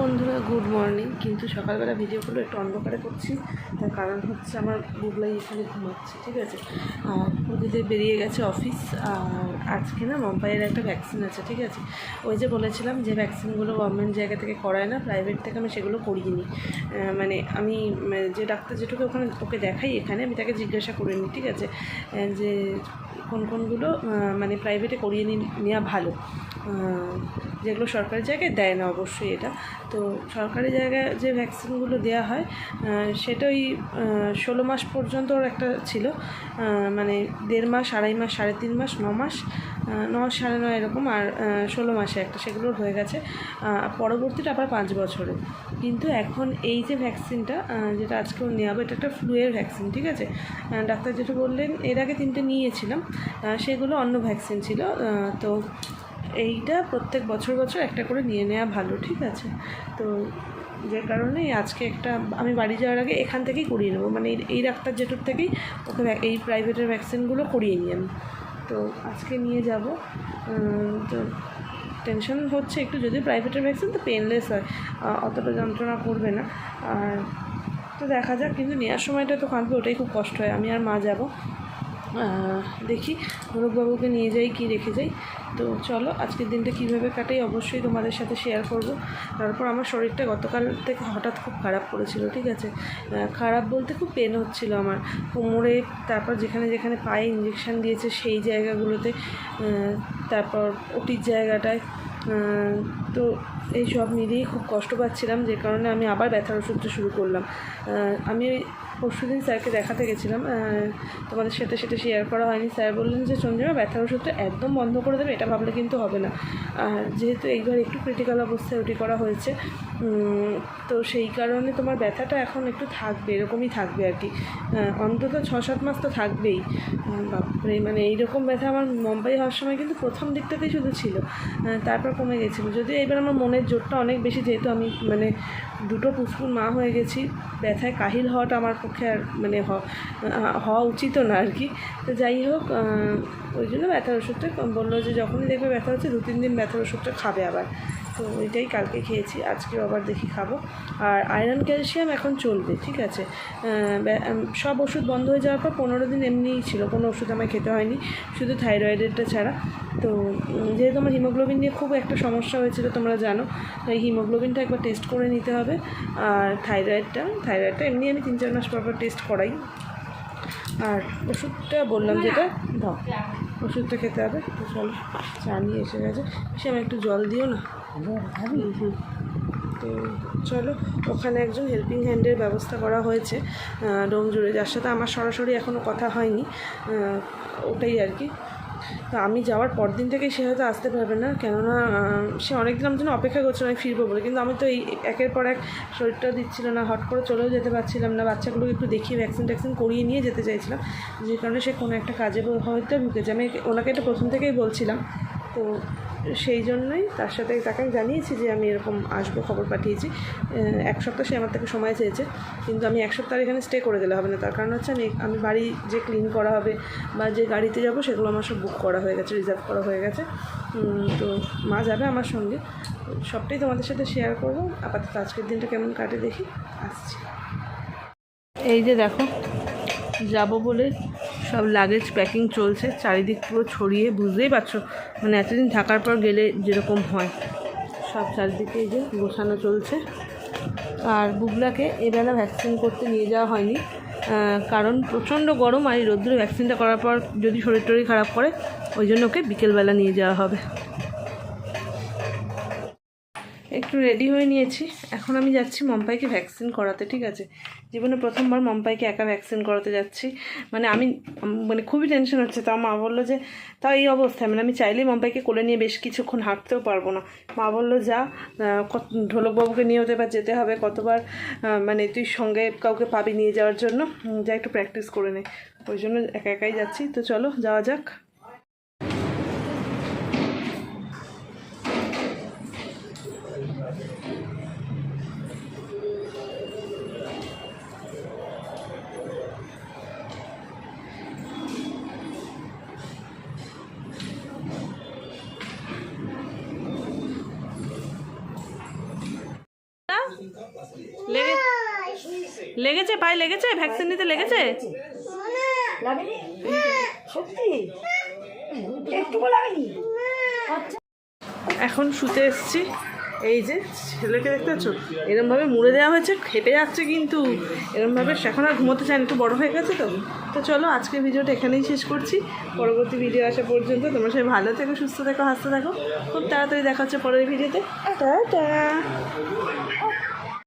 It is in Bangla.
বন্ধুরা গুড মর্নিং কিন্তু সকালবেলা ভিডিওগুলো একটু অন্ধকারে করছি, তার কারণ হচ্ছে আমার বুবলাই এখানে ঘুমাচ্ছে, ঠিক আছে? ওদিকে বেরিয়ে গেছে অফিস আর আজকে না মুম্বাইয়ের একটা ভ্যাকসিন আছে, ঠিক আছে? ওই যে বলেছিলাম যে ভ্যাকসিনগুলো গভর্নমেন্ট জায়গা থেকে করায় না প্রাইভেট থেকে আমি সেগুলো করিয়ে নিই। মানে আমি যে ডাক্তার যেটুকু ওখানে ওকে দেখাই এখানে, আমি তাকে জিজ্ঞাসা করে নিই, ঠিক আছে? যে কোন কোনগুলো মানে প্রাইভেটে করিয়ে নেওয়া ভালো। যেগুলো সরকারি জায়গায় দেয় না অবশ্যই এটা। তো সরকারি জায়গায় যে ভ্যাকসিনগুলো দেওয়া হয় সেটা ওই ষোলো মাস পর্যন্ত ওর একটা ছিল। মানে দেড় মাস, আড়াই মাস, সাড়ে তিন মাস, ন মাস ন, সাড়ে নয় এরকম আর ষোলো মাসে একটা সেগুলোর হয়ে গেছে। পরবর্তীটা আবার পাঁচ বছরে। কিন্তু এখন এই যে ভ্যাকসিনটা যেটা আজকেও নেওয়া হবে, এটা একটা ফ্লুয়ের ভ্যাকসিন, ঠিক আছে? ডাক্তার যেটা বললেন, এর আগে তিনটে নিয়েছিলাম সেগুলো অন্য ভ্যাকসিন ছিল তো এইটা প্রত্যেক বছর বছর একটা করে নিয়ে নেওয়া ভালো, ঠিক আছে? তো যে কারণে আজকে একটা, আমি বাড়ি যাওয়ার আগে এখান থেকেই করিয়ে নেব। মানে এই- ডাক্তার যেটুর থেকেই ওকে এই প্রাইভেটের ভ্যাকসিনগুলো করিয়ে নিই আমি তো আজকে নিয়ে যাব। তো টেনশন হচ্ছে একটু যদি প্রাইভেটের ভ্যাকসিন তো পেনলেস হয় অতটা যন্ত্রণা করবে না। আর তো দেখা যাক, কিন্তু নেওয়ার সময়টা তো কাঁদবে, ওটাই খুব কষ্ট হয়। আমি আর মা যাব। দেখি বাবুকে নিয়ে যাই, কি রেখে যাই। তো চলো, আজকের দিনটা কীভাবে কাটাই অবশ্যই তোমাদের সাথে শেয়ার করব। তারপর আমার শরীরটা গতকাল থেকে হঠাৎ খুব খারাপ করেছিল, ঠিক আছে? খারাপ বলতে খুব পেন হচ্ছিল আমার। কোমরে, তারপর যেখানে যেখানে পায়ে ইঞ্জেকশন দিয়েছে সেই জায়গাগুলোতে তারপর ওটির জায়গাটায় তো এই সব মিলিয়েই খুব কষ্ট পাচ্ছিলাম, যে কারণে আমি আবার ব্যথার ওষুধটা শুরু করলাম। আমি পরশু দিন স্যারকে দেখাতে গেছিলাম তোমাদের সাথে সেটা শেয়ার করা হয়নি। স্যার বললেন যে, চন্দ্রিমা, ব্যথার ওষুধটা একদম বন্ধ করে দেবে, এটা ভাবলে কিন্তু হবে না। যেহেতু এইবার একটু ক্রিটিক্যাল অবস্থায় ওটি করা হয়েছে তো সেই কারণে তোমার ব্যথাটা এখন একটু থাকবে, এরকমই থাকবে আর কি। অন্তত ছ সাত মাস তো থাকবেই। বাপরে মানে এইরকম ব্যথা আমার মুম্বাই হওয়ার সময় কিন্তু প্রথম দিকটাতেই শুধু ছিল। তারপর কমে গেছিল। যদিও এবার আমার মনের জোরটা অনেক বেশি, যেহেতু আমি মানে দুটো পুষ্পুর মা হয়ে গেছি, ব্যথায় কাহিল হওয়াটা আমার পক্ষে আর মানে হওয়া উচিতও না আর কি। তো যাই হোক ওই জন্য ব্যথার ওষুধটা বলল যে যখনই দেখবে ব্যথা হচ্ছে দু তিন দিন ব্যথার ওষুধটা খাবে আবার। তো ওইটাই কালকে খেয়েছি, আজকেও আবার দেখি খাব। আর আয়রন ক্যালসিয়াম এখন চলবে, ঠিক আছে? সব ওষুধ বন্ধ হয়ে যাওয়ার পর পনেরো দিন এমনিই ছিল, কোনো ওষুধ আমায় খেতে হয়নি, শুধু থাইরয়েডেরটা ছাড়া। তো যেহেতু আমার হিমোগ্লোবিন নিয়ে খুব একটা সমস্যা হয়েছিল, তোমরা জানো তো এই হিমোগ্লোবিনটা একবার টেস্ট করে নিতে হবে। আর থাইরয়েডটা থাইরয়েডটা এমনি আমি তিন চার মাস পর পর টেস্ট করাই। আর ওষুধটা বললাম যেটা, দাও। ওষুধটা খেতে হবে, তো চলো, চা নিয়ে এসে গেছে। সে আমার একটু জল দিও না। হুম। তো চলো, ওখানে একজন হেল্পিং হ্যান্ডের ব্যবস্থা করা হয়েছে ডোম জুড়ে যার সাথে আমার সরাসরি এখনও কথা হয়নি ওটাই আর কি। তো আমি যাওয়ার পর দিন থেকে সে হয়তো আসতে পারবে না, কেননা সে অনেক দিন আমার জন্য অপেক্ষা করছিল আমি ফিরবো বলে। কিন্তু আমি তো এই একের পর এক শরীরটা দিচ্ছিল না, হট করে চলেও যেতে পারছিলাম না, বাচ্চাগুলোকে একটু দেখিয়ে ভ্যাকসিন ট্যাকসিন করিয়ে নিয়ে যেতে চাইছিলাম। যে কারণে সে কোনো একটা কাজে হয়তো ঢুকেছে। আমি ওনাকে এটা প্রথম থেকেই বলছিলাম। তো সেই জন্যই তার সাথে তাকে জানিয়েছি যে আমি এরকম আসব, খবর পাঠিয়েছি। এক সপ্তাহ সে আমার থেকে সময় চেয়েছে, কিন্তু আমি এক সপ্তাহ এখানে স্টে করে গেলে হবে না। তার কারণ হচ্ছে আমি আমি বাড়ি যে ক্লিন করা হবে বা যে গাড়িতে যাব সেগুলো আমার সব বুক করা হয়ে গেছে রিজার্ভ করা হয়ে গেছে। তো মা যাবে আমার সঙ্গে। সবটাই তোমাদের সাথে শেয়ার করব। আপাতত আজকের দিনটা কেমন কাটে দেখি। আসছি। এই যে দেখো, যাব বলে সব লাগেজ প্যাকিং চলছে, চারিদিক পুরো ছড়িয়ে, বুঝতেই পারছ? মানে এতদিন থাকার পর গেলে যেরকম হয়। সব চারিদিকে যে গোছানো চলছে। আর বুবলাকে এবেলা ভ্যাকসিন করতে নিয়ে যাওয়া হয়নি কারণ প্রচণ্ড গরম আর এই রোদ্দুরে ভ্যাকসিনটা করার পর যদি শরীর টরীর খারাপ করে, ওই জন্য ওকে বিকেলবেলা নিয়ে যাওয়া হবে। একটু রেডি হয়ে নিয়েছি। এখন আমি যাচ্ছি মম্পাইকে ভ্যাকসিন করাতে, ঠিক আছে? জীবনে প্রথমবার মম্পাইকে একা ভ্যাকসিন করাতে যাচ্ছি। মানে আমি মানে খুবই টেনশন হচ্ছে। তাও মা বলল যে তাও এই অবস্থায় মানে আমি চাইলেই মম্পাইকে কোলে নিয়ে বেশ কিছুক্ষণ হাঁটতেও পারব না। মা বলল, যা কত, ঢোলকবাবুকে নিয়ে হতে এবার যেতে হবে। কতবার মানে তুই সঙ্গে কাউকে পাবি নিয়ে যাওয়ার জন্য। যা একটু প্র্যাকটিস করে নে। ওই জন্য একা একাই যাচ্ছি। তো চলো, যাওয়া যাক। লেগে লেগেছে? পায়ে লেগেছে? ভ্যাকসিন নিতে লেগেছে? এখন শুতে এসছি। এই যে ছেলেকে দেখতে পাচ্ছ? এরমভাবে মুড়ে দেওয়া হয়েছে খেপে যাচ্ছে কিন্তু। এরমভাবে এখন আর ঘুমোতে চায় না একটু বড় হয়ে গেছে তো। তো চলো আজকের ভিডিওটা এখানেই শেষ করছি। পরবর্তী ভিডিও আসা পর্যন্ত তোমরা সবাই ভালো থেকো সুস্থ থেকো হাসতে থাকো। খুব তাড়াতাড়ি দেখা হচ্ছে পরের ভিডিওতে। টাটা!